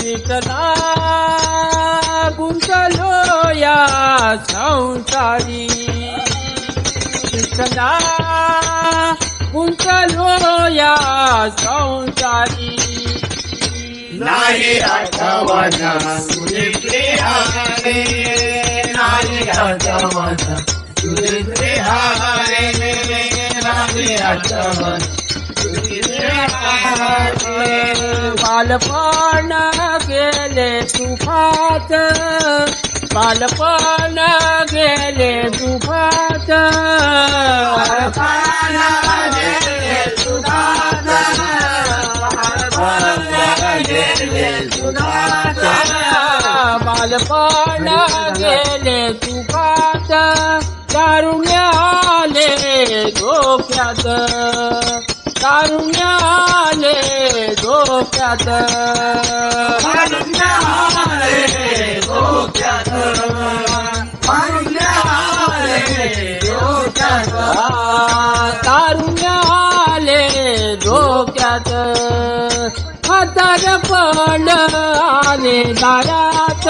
विठला गुंतलो या संसारी. विठला गुंतलो या संसारी. नाही आठवण नाही आठवण नाही आठवण बालपण गेले सुखात बालपण गेले सुखात बालपण गेले सुधात पाना गेले सुधात बालपण गेले सुखात धोक्यात तारुण्याले धोक्यात मारुण्याले डोक्यात. तारुण्याले धोक्यात म्हातार पण आले दारात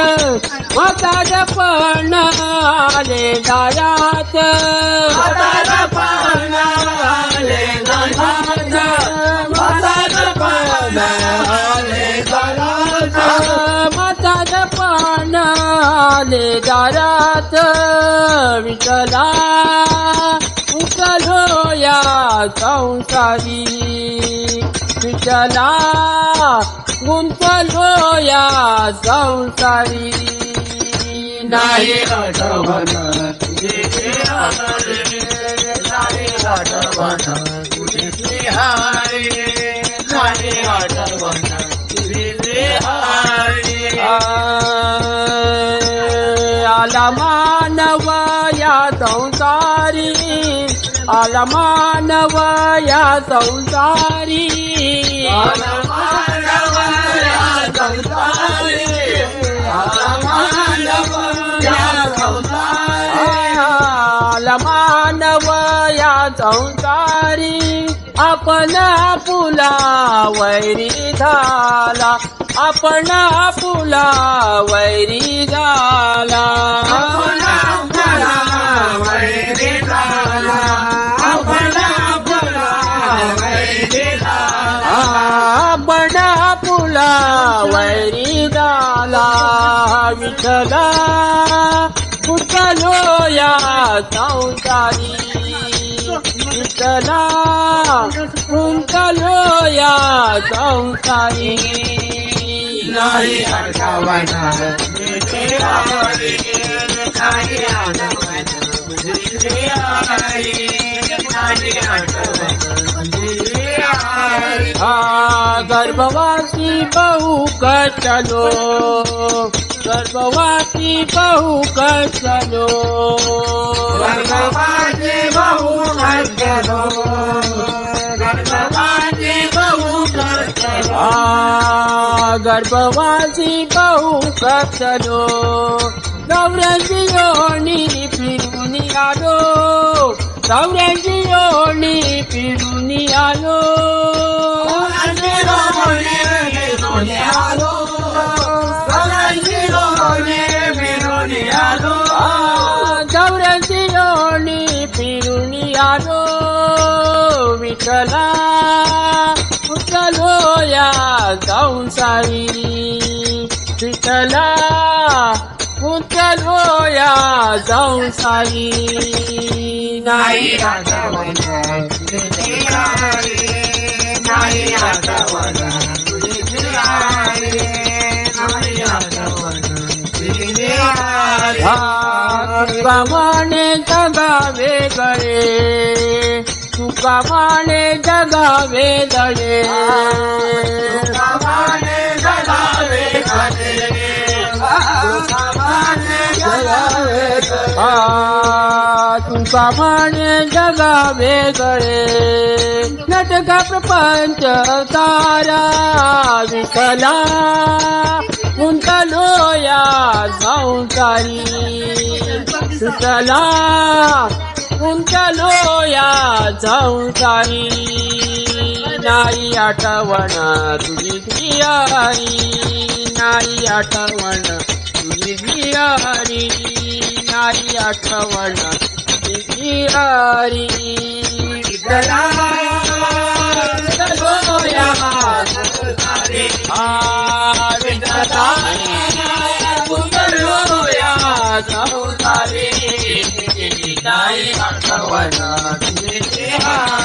म्हातार पण आले आले दारात विठला उचलो या संसारी. विठला गुंतलो या संसारी. नाही आठवण आला मानव या संसारी आला मानव या संसारी आला मानव या संसारी आपण पुला वैरी झाला आपण पुला वैरी विठला कुठलो या संसारी विठला कुंतलो या संसारी नाही आठवण नाही हा गर्भवासी बहु कचलो. ગર્ભવાતી બહુ કસનો ગર્ભવાતી બહુ કસનો ગર્ભવાતી બહુ કસનો ગર્ભવાસી બહુ કસનો નવરંગીઓની પીરુની આલો નવરંગીઓની પીરુની આલો विठला उचलो या संसारी विठला उचलो या संसारी नाही हारे नाही नाही आठवण तुझे हारे तुकामाने जगावे गळे तुकामाने जगावे दळे तुकामाने जगावे गळे नटका प्रपंच तारा विठला. गुंतलो या संसारी विठला गुंतलो या संसारी नाही आठवण तुझी आई नाही आठवण तुझी हरी नाही आठवण तुझी हरी विठ्ठला जाऊ तारे नाही आठवण तुझी हरी